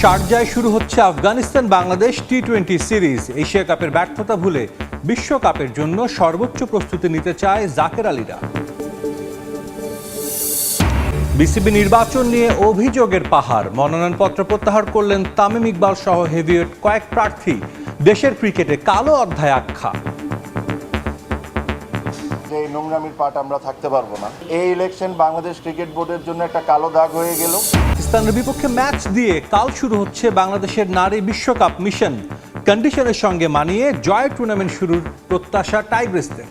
শারজায় শুরু হচ্ছে Afghanistan Bangladesh T twenty series. Asia কাপের ব্যর্থতা ভুলে বিশ্বকাপের জন্য সর্বোচ্চ প্রস্তুতি নিতে চায় জাকের আলীরা। বিসিবি নির্বাচন নিয়ে অভিযোগের পাহাড়। মনোনয়নপত্র প্রত্যাহার করলেন তামিম ইকবাল সহ হেভিওয়েট কয়েক প্রার্থী। দেশের ক্রিকেটে কালো অধ্যায় আখ্যা। যে নোংরামির পার্ট আমরা থাকতে পারব না। এই ইলেকশন বাংলাদেশ ক্রিকেট বোর্ডের জন্য একটা কালো দাগ হয়ে গেল। পাকিস্তানের বিপক্ষে ম্যাচ দিয়ে কাল শুরু হচ্ছে বাংলাদেশের নারী বিশ্বকাপ মিশন। কন্ডিশনের সঙ্গে মানিয়ে জয় টুর্নামেন্ট শুরুর প্রত্যাশা টাইগ্রেসদের।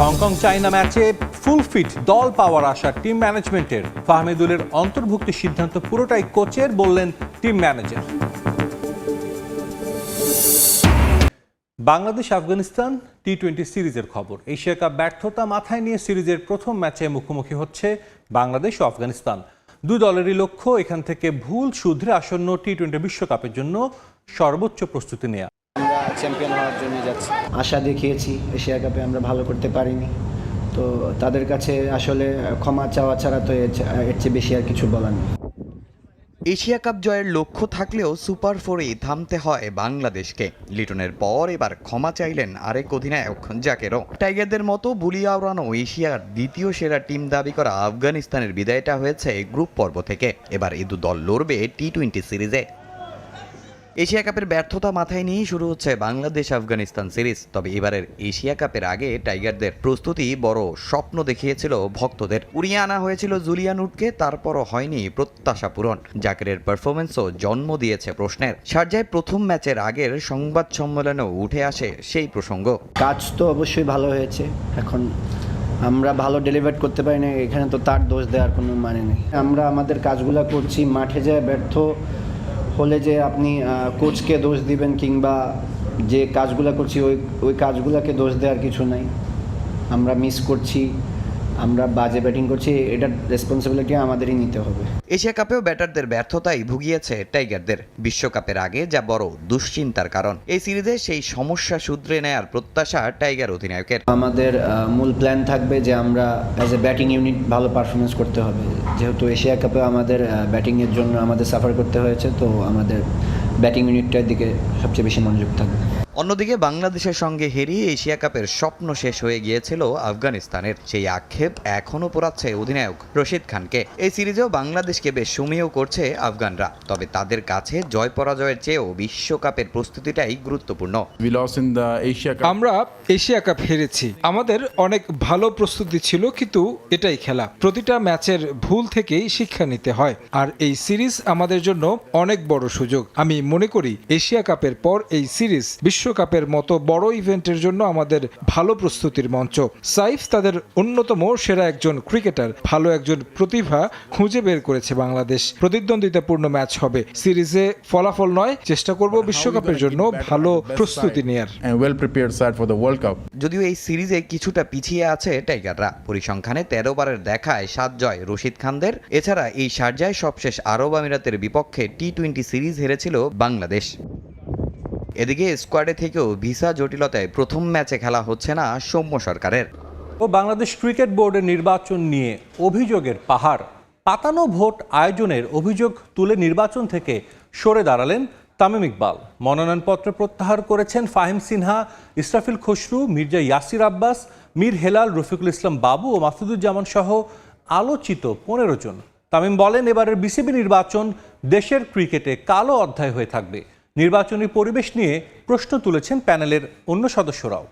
হংকং চাইনা ম্যাচে ফুল ফিট দল পাওয়ার আশা টিম ম্যানেজমেন্টের। ফাহমিদুলের অন্তর্ভুক্তি সিদ্ধান্ত পুরোটাই কোচের বললেন team manager. Bangladesh Afghanistan T twenty সিরিজের খবর। এশিয়া কাপ ব্যর্থতা মাথায় নিয়ে সিরিজের প্রথম ম্যাচে মুখোমুখি হচ্ছে বাংলাদেশ ও আফগানিস্তান। দুই দলেরই লক্ষ্য এখান থেকে ভুল শুধরে আসন্ন টি টোয়েন্টি বিশ্বকাপের জন্য সর্বোচ্চ প্রস্তুতি নেওয়া আমরা চ্যাম্পিয়ন হওয়ার জন্য যাচ্ছি। আশা দেখিয়েছি এশিয়া কাপে আমরা ভালো করতে পারিনি। তো তাদের কাছে আসলে ক্ষমা চাওয়া ছাড়া তো এর এর চেয়ে বেশি আর কিছু বলার নেই। এশিয়া কাপ জয়ের লক্ষ্য থাকলেও সুপার ফোরেই থামতে হয় বাংলাদেশকে। লিটনের পর এবার ক্ষমা চাইলেন আরেক অধিনায়ক, জাকেরও। টাইগারদের মতো বুলিয়া উড়ানো এশিয়ার দ্বিতীয় সেরা টিম দাবি করা আফগানিস্তানের বিদায়টা হয়েছে গ্রুপ পর্ব থেকে। এবার এই দু দল লড়বে টি টোয়েন্টি সিরিজে। এশিয়া কাপের ব্যর্থতা মাথায় নিয়েই শুরু হচ্ছে বাংলাদেশ আফগানিস্তান সিরিজ। তবে এবারের এশিয়া কাপের আগে টাইগারদের প্রস্তুতি বড় স্বপ্ন দেখিয়েছিল ভক্তদের। উড়িয়ে আনা হয়েছিল জুলিয়ান উটকে, তারপরও হয়নি প্রত্যাশা পূরণ। জাকেরের পারফরমেন্সও জন্ম দিয়েছে প্রশ্নের। সার্জায় প্রথম ম্যাচের আগের সংবাদ সম্মেলনেও উঠে আসে সেই প্রসঙ্গ। কাজ তো অবশ্যই ভালো হয়েছে। এখন আমরা ভালো ডেলিভার করতে পারি না এখানে তো তার দোষ দেওয়ার কোনো মানে নেই। আমরা আমাদের কাজগুলো করছি, মাঠে যায় ব্যর্থ হলে যে আপনি কোচকে দোষ দিবেন কিংবা যে কাজগুলো করছি, ওই ওই কাজগুলোকে দোষ দেওয়ার কিছু নাই। আমরা মিস করছি। আমরা বাজে ব্যাটিং করছি এটার রেসপন্সিবিলিটি আমাদেরই নিতে হবে। এশিয়া কাপেও ব্যাটারদের ব্যর্থতাই ভুগিয়েছে টাইগারদের। বিশ্বকাপের আগে যা বড় দুশ্চিন্তার কারণ। এই সিরিজে সেই সমস্যা শুধরে নেয়ার প্রত্যাশা টাইগার অধিনায়কের। আমাদের মূল প্ল্যান থাকবে যে আমরা অ্যাজ এ ব্যাটিং ইউনিট ভালো পারফরমেন্স করতে হবে। যেহেতু এশিয়া কাপে আমাদের ব্যাটিংয়ের জন্য আমাদের সাফার করতে হয়েছে তো আমাদের ব্যাটিং ইউনিটটার দিকে সবচেয়ে বেশি মনোযোগ থাকবে। অন্যদিকে বাংলাদেশের সঙ্গে হেরিয়ে এশিয়া কাপের স্বপ্ন শেষ হয়ে গিয়েছিল আফগানিস্তানের সেই আক্ষেপ এখনও পোড়াচ্ছে অধিনায়ক রশিদ খানকে। এই সিরিজেও বাংলাদেশকে বেশ সুমেয় করছে আফগানরা তবে তাদের কাছে জয় পরাজয়ের চেয়েও বিশ্বকাপের প্রস্তুতিটাই গুরুত্বপূর্ণ। We lost in the Asia Cup. আমরা এশিয়া কাপ হেরেছি। আমাদের অনেক ভালো প্রস্তুতি ছিল কিন্তু এটাই খেলা। প্রতিটা ম্যাচের ভুল থেকেই শিক্ষা নিতে হয় আর এই সিরিজ আমাদের জন্য অনেক বড় সুযোগ। আমি মনে করি এশিয়া কাপের পর এই সিরিজ বিশ্বকাপের মতো বড় ইভেন্টের জন্য আমাদের ভালো প্রস্তুতির মঞ্চ। সাইফ তাদের অন্যতম সেরা একজন ক্রিকেটার ভালো একজন প্রতিভা খুঁজে বের করেছে বাংলাদেশ। প্রতিদ্বন্দ্বিতাপূর্ণ ম্যাচ হবে। সিরিজে ফলাফল নয় চেষ্টা করব বিশ্বকাপের জন্য ভালো প্রস্তুতি নেয়ার। যদিও এই সিরিজে কিছুটা পিছিয়ে আছে টাইগাররা। পরিসংখ্যানে তেরো বারের দেখায় সাত জয় রশিদ খানদের। এছাড়া এই সার্জায় সবশেষ আরব আমিরাতের বিপক্ষে টি টোয়েন্টি সিরিজ হেরেছিল বাংলাদেশ। এদিকে স্কোয়াডে থেকেও ভিসা জটিলতায় প্রথম ম্যাচে খেলা হচ্ছে না সৌম্য সরকারের। ও বাংলাদেশ ক্রিকেট বোর্ডের নির্বাচন নিয়ে অভিযোগের পাহাড়। পাতানো ভোট আয়োজনের অভিযোগ তুলে নির্বাচন থেকে সরে দাঁড়ালেন তামিম ইকবাল। মনোনয়নপত্র প্রত্যাহার করেছেন ফাহিম সিনহা, ইসরাফিল খসরু, মির্জা ইয়াসির আব্বাস, মীর হেলাল, রফিকুল ইসলাম বাবু ও মাসুদুজ্জামান সহ আলোচিত পনেরো জন। তামিম বলেন, এবারের বিসিবি নির্বাচন দেশের ক্রিকেটে কালো অধ্যায় হয়ে থাকবে। নির্বাচনী পরিবেশ নিয়ে প্রশ্ন তুলেছেন প্যানেলের অন্য সদস্যরাও।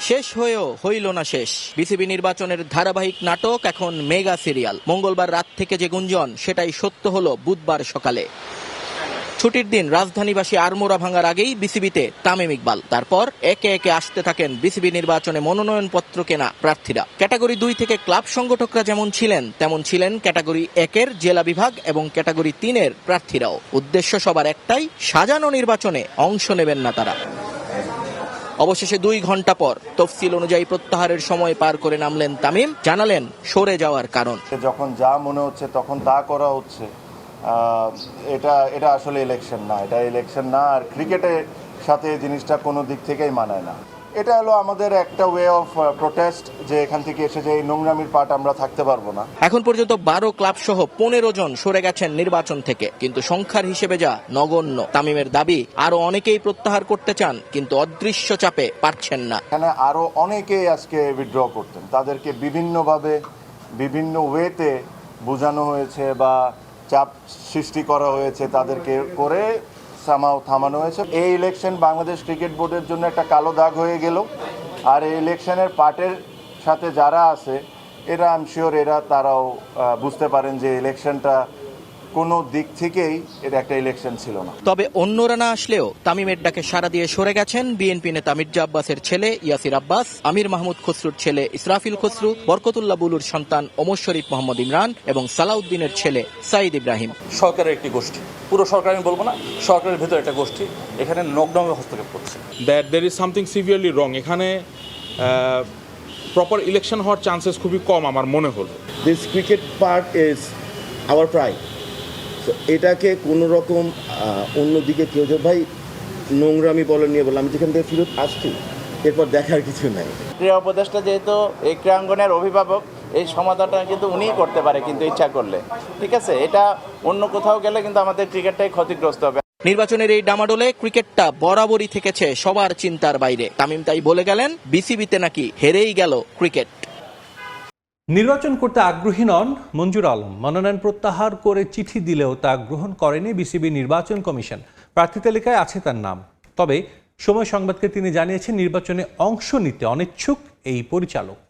শেষ হয়েও হইল না শেষ। বিসিবি নির্বাচনের ধারাবাহিক নাটক এখন মেগা সিরিয়াল। মঙ্গলবার রাত থেকে যে গুঞ্জন, সেটাই সত্য হলো বুধবার সকালে। ছুটির দিন রাজধানীবাসী আরমোড়া ভাঙার আগেই বিসিবিতে তামিম ইকবাল। তারপর একে একে আসতে থাকেন বিসিবি নির্বাচনে মনোনয়নপত্র কেনা প্রার্থীরা। ক্যাটাগরি দুই থেকে ক্লাব সংগঠকরা যেমন ছিলেন, তেমন ছিলেন ক্যাটাগরি একের জেলা বিভাগ এবং ক্যাটাগরি তিনের প্রার্থীরাও। উদ্দেশ্য সবার একটাই, সাজানো নির্বাচনে অংশ নেবেন না তারা। অবশেষে দুই ঘণ্টা পর তফসিল অনুযায়ী প্রত্যাহারের সময় পার করে নামলেন তামিম, জানালেন সরে যাওয়ার কারণ। যখন যা মনে হচ্ছে তখন তা করা হচ্ছে। এটা এটা আসলে ইলেকশন না এটা ইলেকশন না আর ক্রিকেটের সাথে জিনিসটা কোনো দিক থেকেই মানায় না। এটা হলো আমাদের একটা ওয়ে অফ প্রোটেস্ট যে এখান থেকে এসে যে নোংরামির পার্ট আমরা থাকতে পারব না। এখন পর্যন্ত বারো ক্লাব সহ পনেরো জন সরে গেছেন নির্বাচন থেকে কিন্তু সংখ্যার হিসেবে যা নগণ্য। তামিমের দাবি আরও অনেকেই প্রত্যাহার করতে চান কিন্তু অদৃশ্য চাপে পারছেন না। এখানে আরও অনেকেই আজকে উইথড্র করতেন। তাদেরকে বিভিন্নভাবে বিভিন্ন ওয়েতে বোঝানো হয়েছে বা চাপ সৃষ্টি করা হয়েছে তাদেরকে করে সামাও থামানো হয়েছে। এই ইলেকশন বাংলাদেশ ক্রিকেট বোর্ডের জন্য একটা কালো দাগ হয়ে গেল। আর এই ইলেকশনের পার্টের সাথে যারা আছে, এরা আমি শিওর এরা, তারাও বুঝতে পারেন যে ইলেকশনটা কোনো দিক থেকেই এটা একটা ইলেকশন ছিল না। তবে অন্যরা না আসলেও তামিমের ডাকে সাড়া দিয়ে সরে গেছেন বিএনপি নেতা মির্জা আব্বাসের ছেলে ইয়াসির আব্বাস আমির মাহমুদ খসরুর ছেলে ইসরাফিল খসরু বরকতুল্লাহ বুলুর সন্তান ওমর শরীফ মোহাম্মদ ইমরান এবং সালাউদ্দিনের ছেলে সাইদ ইব্রাহিম। সরকারের একটি গোষ্ঠী। পুরো সরকার আমি বলব না সরকারের ভেতরে একটা গোষ্ঠী। এখানে নকডাউনে হস্তক্ষেপ করছে। That there is something severely wrong এখানে প্রপার ইলেকশন হওয়ার চান্সেস খুবই কম আমার মনে হলো। This cricket part is our pride তো এটাকে কোনো রকম অন্যদিকে কেউ যে ভাই নোংরামি বলে নিয়ে বলে আমি যেখান থেকে ফেরত আসছি এরপর দেখার কিছু নাই। ক্রীড়া উপদেষ্টা যেহেতু এই ক্রীড়াঙ্গনের অভিভাবক এই সমাধানটা কিন্তু উনিই করতে পারে কিন্তু ইচ্ছা করলে। ঠিক আছে? এটা অন্য কোথাও গেলে কিন্তু আমাদের ক্রিকেটটাই ক্ষতিগ্রস্ত হবে। নির্বাচনের এই ডামাডোলে ক্রিকেটটা বরাবরই থেকেছে সবার চিন্তার বাইরে। তামিম তাই বলে গেলেন বিসিবিতে নাকি হেরেই গেল ক্রিকেট। নির্বাচন করতে আগ্রহী নন মঞ্জুর আলম। মনোনয়ন প্রত্যাহার করে চিঠি দিলেও তা গ্রহণ করেনি বিসিবি নির্বাচন কমিশন। প্রার্থী তালিকায় আছে তার নাম। তবে সময় সংবাদকে তিনি জানিয়েছেন, নির্বাচনে অংশ নিতে অনিচ্ছুক এই পরিচালক।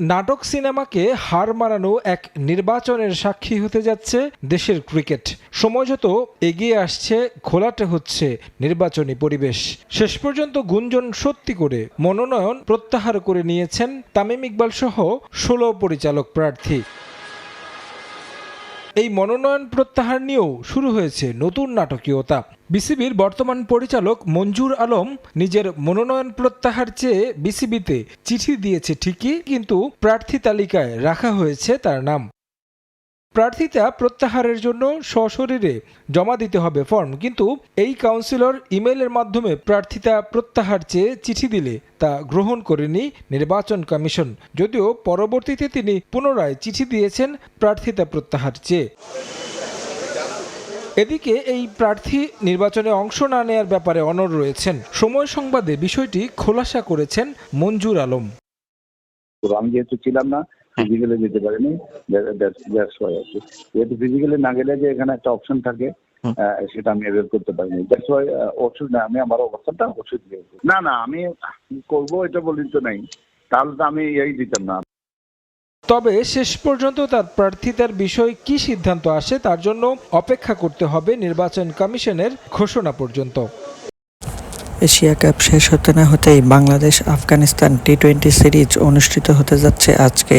নাটক সিনেমাকে হার মানানো এক নির্বাচনের সাক্ষী হতে যাচ্ছে দেশের ক্রিকেট। সময়যত এগিয়ে আসছে, ঘোলাটে হচ্ছে নির্বাচনী পরিবেশ। শেষ পর্যন্ত গুঞ্জন সত্যি করে মনোনয়ন প্রত্যাহার করে নিয়েছেন তামিম ইকবাল সহ ষোলো পরিচালক প্রার্থী। এই মনোনয়ন প্রত্যাহার নিয়েও শুরু হয়েছে নতুন নাটকীয়তা। বিসিবির বর্তমান পরিচালক মঞ্জুর আলম নিজের মনোনয়ন প্রত্যাহার চেয়ে বিসিবিতে চিঠি দিয়েছে ঠিকই, কিন্তু প্রার্থী তালিকায় রাখা হয়েছে তার নাম। প্রার্থিতা প্রত্যাহারের জন্য সশরীরে জমা দিতে হবে ফর্ম, কিন্তু এই কাউন্সিলর ইমেইলের মাধ্যমে প্রার্থিতা প্রত্যাহার চেয়ে চিঠি দিলে তা গ্রহণ করেনি নির্বাচন কমিশন। যদিও পরবর্তীতে তিনি পুনরায় চিঠি দিয়েছেন প্রার্থিতা প্রত্যাহার চেয়ে। এদিকে এই প্রার্থী নির্বাচনে অংশ না নেয়ার ব্যাপারে অনড় রয়েছেন। সময় সংবাদে বিষয়টি খোলাসা করেছেন মঞ্জুর আলম। আমি যেহেতু ছিলাম না ফিজিক্যালি যেতে পারিনি। যেহেতু ফিজিক্যালি না গেলে যে এখানে একটা অপশন থাকে সেটা আমি এভেল করতে পারিনি। দ্যাটস ওয়াই ওষুধ না আমি আমার অবস্থাটা ওষুধ না না আমি করব এটা বলি তো নাই। তাহলে তো আমি এই দিতাম না। তবে শেষ পর্যন্ত তার প্রার্থিতার বিষয়ে কি সিদ্ধান্ত আসে তার জন্য অপেক্ষা করতে হবে নির্বাচন কমিশনের ঘোষণা পর্যন্ত। এশিয়া কাপ শেষ হতে না হতেই Bangladesh Afghanistan T twenty series অনুষ্ঠিত হতে যাচ্ছে আজকে।